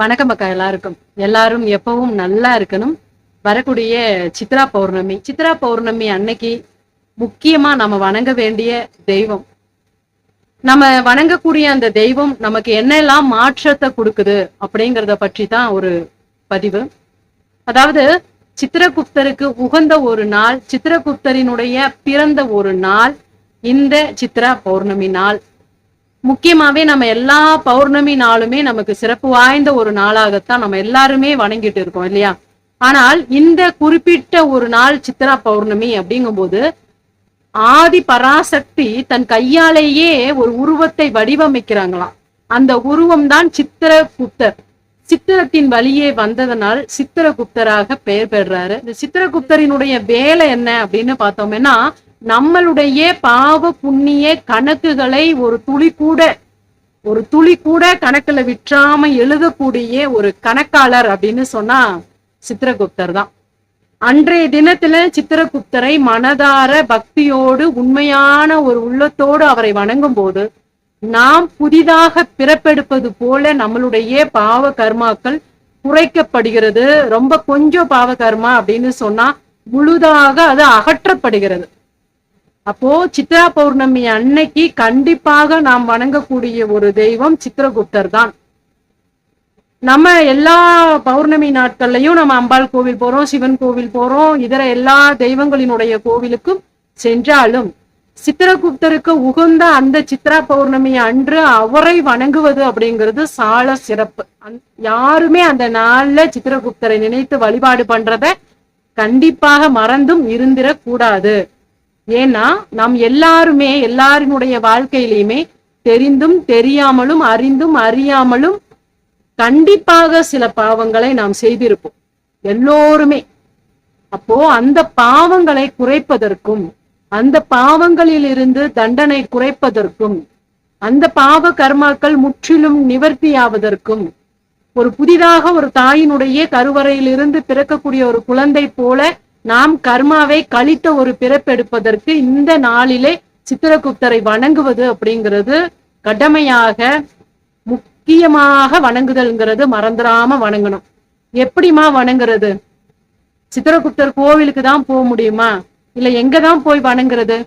வணக்கம் அக்கா எல்லாருக்கும். எல்லாரும் எப்பவும் நல்லா இருக்கணும். வரக்கூடிய சித்ரா பௌர்ணமி. சித்ரா பௌர்ணமி அன்னைக்கு முக்கியமா நம்ம வணங்க வேண்டிய தெய்வம். நம்ம வணங்கக்கூடிய அந்த தெய்வம் நமக்கு என்னெல்லாம் மாற்றத்தை கொடுக்குது அப்படிங்கிறத பற்றி தான் ஒரு பதிவு. அதாவது சித்திரகுப்தருக்கு உகந்த ஒரு நாள் சித்திரகுப்தரினுடைய பிறந்த ஒரு நாள் இந்த சித்ரா பௌர்ணமி நாள். முக்கியமாவே நம்ம எல்லா பௌர்ணமி நாளுமே நமக்கு சிறப்பு வாய்ந்த ஒரு நாளாகத்தான் நம்ம எல்லாருமே வணங்கிட்டு இருக்கோம் இல்லையா? ஆனால் இந்த குறிப்பிட்ட ஒரு நாள் சித்திரா பௌர்ணமி அப்படிங்கும்போது ஆதி பராசக்தி தன் கையாலேயே ஒரு உருவத்தை வடிவமைக்கிறாங்களாம். அந்த உருவம் தான் சித்திரகுப்தர். சித்திரத்தின் வழியே வந்ததனால் சித்திரகுப்தராக பெயர் பெறுறாரு இந்த சித்திரகுப்தரினுடைய வேலை என்ன அப்படின்னு பார்த்தோம்னா நம்மளுடைய பாவ புண்ணிய கணக்குகளை ஒரு துளி கூட ஒரு துளி கூட கணக்குல விற்றாம எழுதக்கூடிய ஒரு கணக்காளர் அப்படின்னு சொன்னா சித்திரகுப்தர் தான். அன்றைய தினத்துல சித்திரகுப்தரை மனதார பக்தியோடு உண்மையான ஒரு உள்ளத்தோடு அவரை வணங்கும் போது நாம் புதிதாக பிறப்பெடுப்பது போல நம்மளுடைய பாவ கர்மாக்கள் குறைக்கப்படுகிறது. ரொம்ப கொஞ்சம் பாவ கர்மா அப்படின்னு சொன்னா முழுதாக அது அகற்றப்படுகிறது. அப்போ சித்ரா பௌர்ணமி அன்னைக்கு கண்டிப்பாக நாம் வணங்கக்கூடிய ஒரு தெய்வம் சித்திரகுப்தர் தான். நம்ம எல்லா பௌர்ணமி நாட்கள்லயும் நம்ம அம்பாள் கோவில் போறோம் சிவன் கோவில் போறோம் இதர எல்லா தெய்வங்களினுடைய கோவிலுக்கும் சென்றாலும் சித்திரகுப்தருக்கு உகந்த அந்த சித்ரா பௌர்ணமி அன்று அவரை வணங்குவது அப்படிங்கிறது சால சிறப்பு. யாருமே அந்த நாள்ல சித்திரகுப்தரை நினைத்து வழிபாடு பண்றத கண்டிப்பாக மறந்தும் இருந்திடக்கூடாது ஏன்னா நாம் எல்லாருமே எல்லாரினுடைய வாழ்க்கையிலையுமே தெரிந்தும் தெரியாமலும் அறிந்தும் அறியாமலும் கண்டிப்பாக சில பாவங்களை நாம் செய்திருப்போம். எல்லோருமே. அப்போ அந்த பாவங்களை குறைப்பதற்கும் அந்த பாவங்களில் இருந்து தண்டனை குறைப்பதற்கும் அந்த பாவ கர்மாக்கள் முற்றிலும் நிவர்த்தியாவதற்கும் ஒரு புதிதாக ஒரு தாயினுடைய கருவறையிலிருந்து பிறக்கக்கூடிய ஒரு குழந்தை போல நாம் கர்மாவை கழித்த ஒரு பிறப்பெடுப்பதற்கு இந்த நாளிலே சித்திரகுப்தரை வணங்குவது அப்படிங்கிறது கடமையாக முக்கியமாக வணங்குதல்ங்கிறது மறந்துடாம வணங்கணும். எப்படிமா வணங்குறது? சித்திரகுப்தர் கோவிலுக்கு தான் போக முடியுமா? இல்ல எங்கதான் போய் வணங்குறது?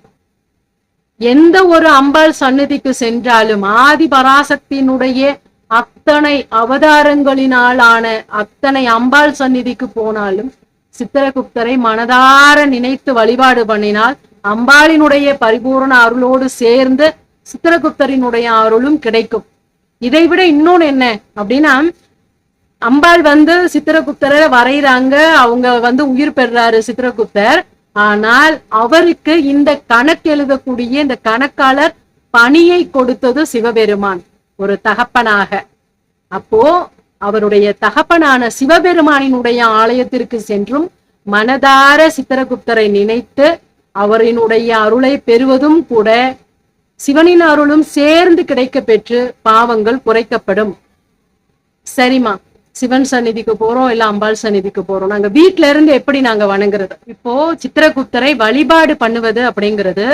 எந்த ஒரு அம்பாள் சன்னதிக்கு சென்றாலும் ஆதி பராசக்தியினுடைய அத்தனை அவதாரங்களினாலான அத்தனை அம்பாள் சந்நிதிக்கு போனாலும் சித்திரகுப்தரை மனதார நினைத்து வழிபாடு பண்ணினால் அம்பாளினுடைய பரிபூரண அருளோடு சேர்ந்து சித்திரகுப்தரினுடைய அருளும் கிடைக்கும். இதை விட இன்னொன்னு என்ன அப்படின்னா அம்பாள் வந்து சித்திரகுப்தரை வரைகிறாங்க அவங்க வந்து உயிர் பெறுறாரு சித்திரகுப்தர். ஆனால் அவருக்கு இந்த கணக்கு எழுதக்கூடிய இந்த கணக்காளர் பணியை கொடுத்தது சிவபெருமான் ஒரு தகப்பனாக. அப்போ அவருடைய தகப்பனான சிவபெருமானினுடைய ஆலயத்திற்கு சென்றும் மனதார சித்திரகுப்தரை நினைத்து அவரினுடைய அருளை பெறுவதும் கூட சிவனின் அருளும் சேர்ந்து கிடைக்க பெற்று பாவங்கள் குறைக்கப்படும். சரிம்மா சிவன் சந்நிதிக்கு போறோம் இல்ல அம்பாள் சந்நிதிக்கு போறோம். நாங்க வீட்ல இருந்து எப்படி நாங்க வணங்குறது? இப்போ சித்திரகுப்தரை வழிபாடு பண்ணுவது அப்படிங்கிறது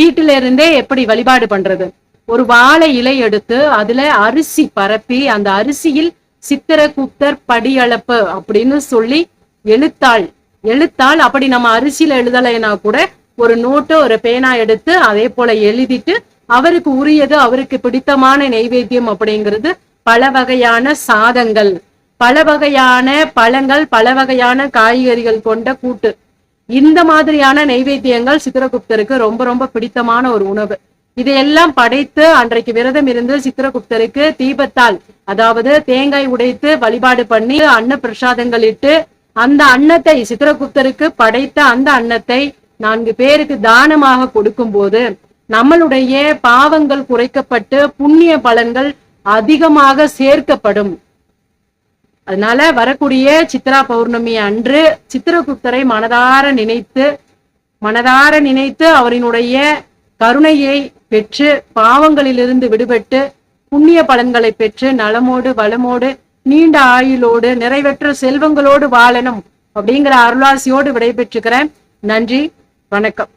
வீட்டில இருந்தே எப்படி வழிபாடு பண்றது? ஒரு வாழை இலை எடுத்து அதுல அரிசி பரப்பி அந்த அரிசியில் சித்திரகுப்தர் படியளப்பு அப்படின்னு சொல்லி எழுத்தாள். எழுத்தாள் அப்படி நம்ம அரிசியில எழுதலைன்னா கூட ஒரு நோட்டோ ஒரு பேனா எடுத்து அதே போல எழுதிட்டு அவருக்கு உரியது அவருக்கு பிடித்தமான நெய்வேத்தியம் அப்படிங்கிறது பல வகையான சாதங்கள். பல வகையான பழங்கள் பல வகையான காய்கறிகள் கொண்ட கூட்டு. இந்த மாதிரியான நெய்வேத்தியங்கள் சித்திரகுப்தருக்கு ரொம்ப ரொம்ப பிடித்தமான ஒரு உணவு. இதையெல்லாம் படைத்து அன்றைக்கு விரதம் இருந்து சித்திரகுப்தருக்கு தீபத்தால் அதாவது தேங்காய் உடைத்து வழிபாடு பண்ணி அன்ன பிரசாதங்கள் இட்டு அந்த அன்னத்தை சித்திரகுப்தருக்கு படைத்த அந்த அன்னத்தை நான்கு பேருக்கு தானமாக கொடுக்கும் போது நம்மளுடைய பாவங்கள் குறைக்கப்பட்டு புண்ணிய பலன்கள் அதிகமாக சேர்க்கப்படும். அதனால வரக்கூடிய சித்ரா பௌர்ணமி அன்று சித்திரகுப்தரை மனதார நினைத்து மனதார நினைத்து அவரினுடைய கருணையை பெற்று பாவங்களிலிருந்து விடுபட்டு புண்ணிய பலன்களை பெற்று நலமோடு வளமோடு நீண்ட ஆயுளோடு நிறைவேற்ற செல்வங்களோடு வாழணும் அப்படிங்கிற அருளாசியோடு விடைபெற்றுக்கிறேன். நன்றி வணக்கம்.